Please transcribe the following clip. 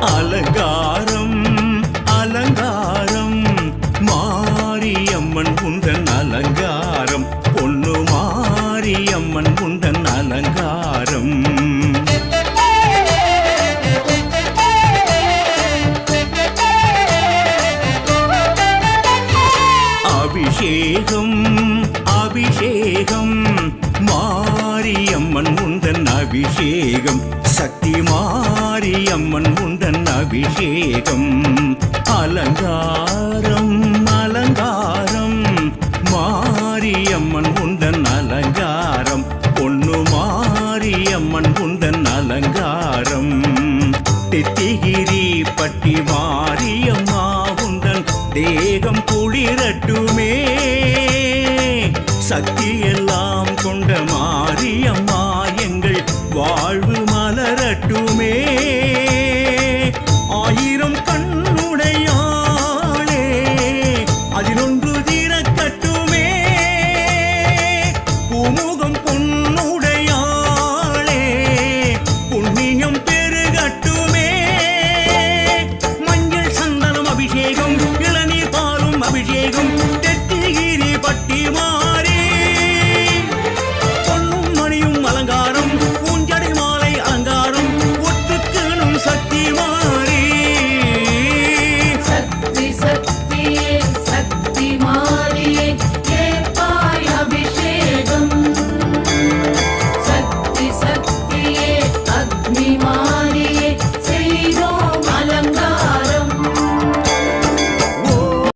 அலங்காரம் அலங்காரம். மாரியம்மன் உந்தன் அலங்காரம் பொண்ணு மாரியம்மன் உந்தன் அலங்காரம். அபிஷேகம் அபிஷேகம். மாரியம்மன் உந்தன் அபிஷேகம் சக்திமா அம்மன் உண்டன் அபிஷேகம். அலங்காரம் அலங்காரம். மாரியம்மன் உந்தன் அலங்காரம். பொண்ணு மாரியம்மன் உந்தன் அலங்காரம். தித்திகிரி பட்டி மாரியம்மா உந்தன் தேகம் குளிரட்டுமே. சக்தியெல்லாம் கொண்ட மாரியம்மா எங்கள் வாழ்வு தெற்கு இரி பட்டிமா